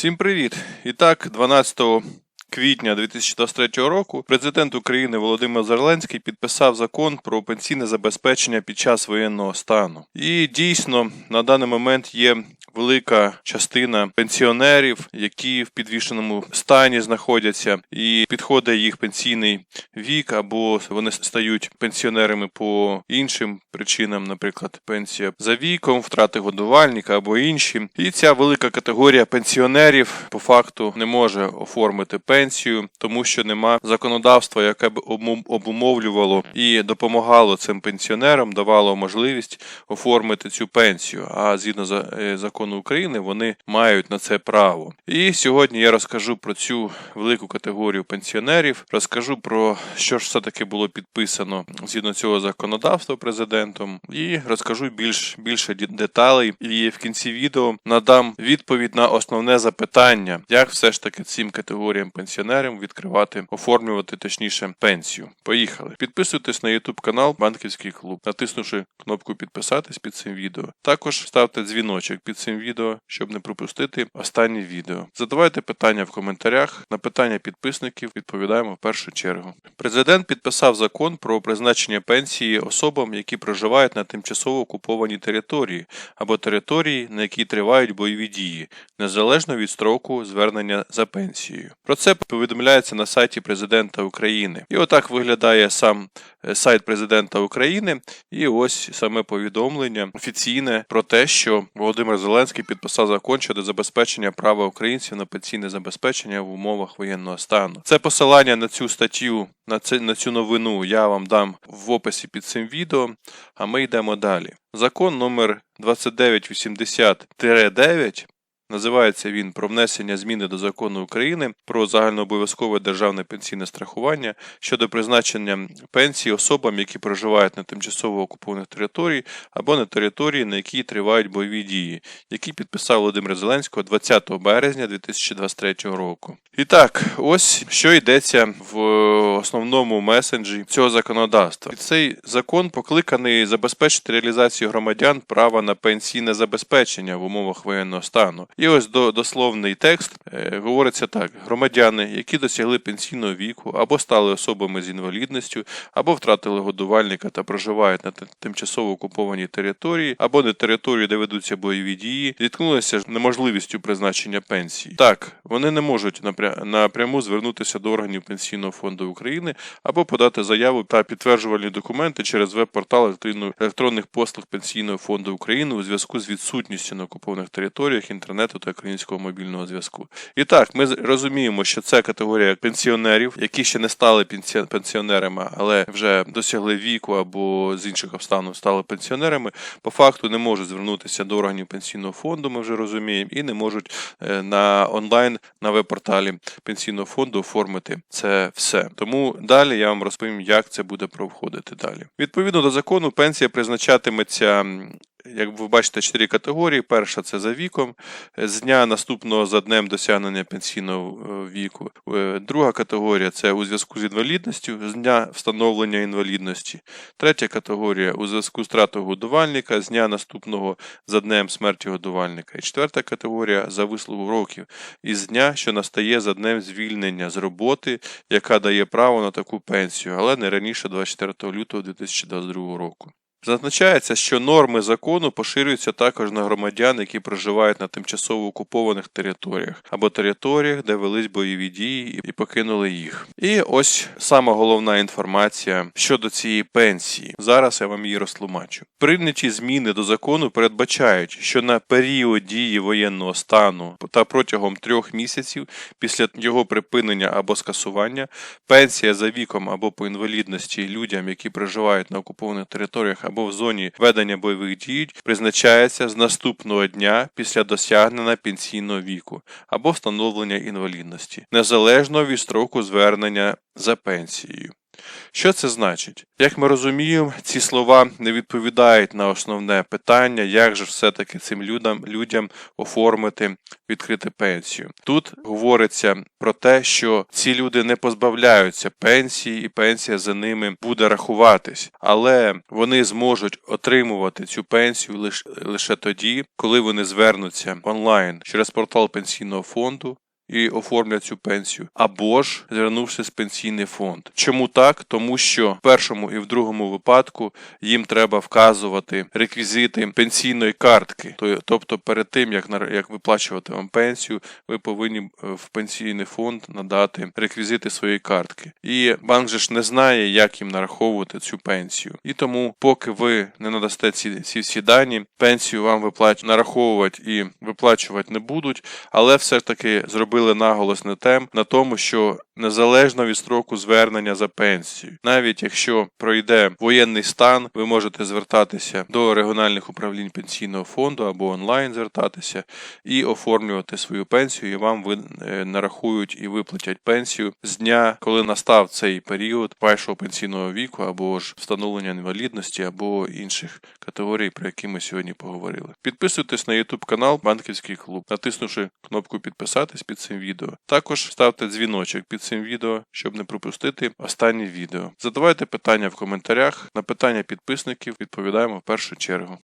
Всім привіт! І так, 12 квітня 2023 року президент України Володимир Зеленський підписав закон про пенсійне забезпечення під час воєнного стану. І дійсно на даний момент є велика частина пенсіонерів, які в підвішеному стані знаходяться, і підходить їх пенсійний вік, або вони стають пенсіонерами по іншим причинам, наприклад, пенсія за віком, втрати годувальника або інші. І ця велика категорія пенсіонерів по факту не може оформити пенсію, тому що нема законодавства, яке б обум- обумовлювало і допомагало цим пенсіонерам, давало можливість оформити цю пенсію. А згідно за е, України вони мають на це право. І сьогодні я розкажу про цю велику категорію пенсіонерів, розкажу про що ж все таки було підписано згідно цього законодавства президентом, і розкажу більш більше деталей. І в кінці відео надам відповідь на основне запитання, як все ж таки цим категоріям пенсіонерам відкривати, оформлювати точніше пенсію. Поїхали. Підписуйтесь на YouTube канал Банківський клуб, натиснувши кнопку підписатись під цим відео. Також ставте дзвіночок під цим відео, щоб не пропустити останнє відео. Задавайте питання в коментарях. На питання підписників відповідаємо в першу чергу. Президент підписав закон про призначення пенсії особам, які проживають на тимчасово окупованій території або території, на якій тривають бойові дії, незалежно від строку звернення за пенсією. Про це повідомляється на сайті президента України. І отак виглядає сам е, сайт президента України. І ось саме повідомлення офіційне про те, що Володимир Зеленський підписав закон щодо забезпечення права українців на пенсійне забезпечення в умовах воєнного стану. Це посилання на цю статтю, на це на цю новину я вам дам в описі під цим відео. А ми йдемо далі. Закон номер 2980-9 Називається він про внесення зміни до закону України про загальнообов'язкове державне пенсійне страхування щодо призначення пенсії особам, які проживають на тимчасово окупованих території або на території, на якій тривають бойові дії, які підписав Володимир Зеленського 20 березня 2023 року. І так, ось що йдеться в основному месенджі цього законодавства. І цей закон покликаний забезпечити реалізацію громадян права на пенсійне забезпечення в умовах воєнного стану. І ось до, дословний текст е, говориться так: громадяни, які досягли пенсійного віку або стали особами з інвалідністю, або втратили годувальника та проживають на тимчасово окупованій території, або на території, де ведуться бойові дії, зіткнулися з неможливістю призначення пенсії. Так, вони не можуть напря- напряму звернутися до органів пенсійного фонду України або подати заяву та підтверджувальні документи через веб-портал електронних послуг Пенсійного фонду України у зв'язку з відсутністю на окупованих територіях інтернету та українського мобільного зв'язку. І так, ми розуміємо, що це категорія пенсіонерів, які ще не стали пенсіонерами, але вже досягли віку або з інших обставин стали пенсіонерами. По факту не можуть звернутися до органів пенсійного фонду, ми вже розуміємо, і не можуть е, на онлайн на веб-порталі пенсійного фонду оформити це все. Тому далі я вам розповім, як це буде проходити далі. Відповідно до закону, пенсія призначатиметься. Як ви бачите, чотири категорії. Перша це за віком, з дня наступного за днем досягнення пенсійного е, віку. Е, Друга категорія це у зв'язку з інвалідністю, з дня встановлення інвалідності. Третя категорія у зв'язку з втратою годувальника з дня наступного за днем смерті годувальника. І четверта категорія за вислугу років із дня, що настає за днем звільнення з роботи, яка дає право на таку пенсію, але не раніше 24 лютого 2022 року. Зазначається, що норми закону поширюються також на громадян, які проживають на тимчасово окупованих територіях або територіях, де велись бойові дії і покинули їх. І ось сама головна інформація щодо цієї пенсії. Зараз я вам її розтлумачу. Прийняті зміни до закону передбачають, що на період дії воєнного стану та протягом трьох місяців після його припинення або скасування пенсія за віком або по інвалідності людям, які проживають на окупованих територіях або в зоні ведення бойових дій, призначається з наступного дня після досягнення пенсійного віку або встановлення інвалідності, незалежно від строку звернення за пенсією. Що це значить? Як ми розуміємо, ці слова не відповідають на основне питання, як же все-таки цим людям, людям оформити відкрити пенсію. Тут говориться про те, що ці люди не позбавляються пенсії, і пенсія за ними буде рахуватись, але вони зможуть отримувати цю пенсію лише, лише тоді, коли вони звернуться онлайн через портал пенсійного фонду. І оформлять цю пенсію, або ж звернувшись в пенсійний фонд. Чому так? Тому що в першому і в другому випадку їм треба вказувати реквізити пенсійної картки. Тобто, перед тим як як виплачувати вам пенсію, ви повинні е, в пенсійний фонд надати реквізити своєї картки. І банк же ж не знає, як їм нараховувати цю пенсію. І тому, поки ви не надасте ці, ці всі дані, пенсію вам виплач... нараховувати і виплачувати не будуть, але все ж таки зробили наголос на тем на тому, що незалежно від строку звернення за пенсію, навіть якщо пройде воєнний стан, ви можете звертатися до регіональних управлінь пенсійного фонду або онлайн звертатися і оформлювати свою пенсію, і вам ви е, нарахують і виплатять пенсію з дня, коли настав цей період вашого пенсійного віку, або ж встановлення інвалідності, або інших категорій, про які ми сьогодні поговорили. Підписуйтесь на YouTube канал Банківський клуб, натиснувши кнопку підписатись під цим відео. Також ставте дзвіночок під цим відео, щоб не пропустити останні відео. Задавайте питання в коментарях. На питання підписників відповідаємо в першу чергу.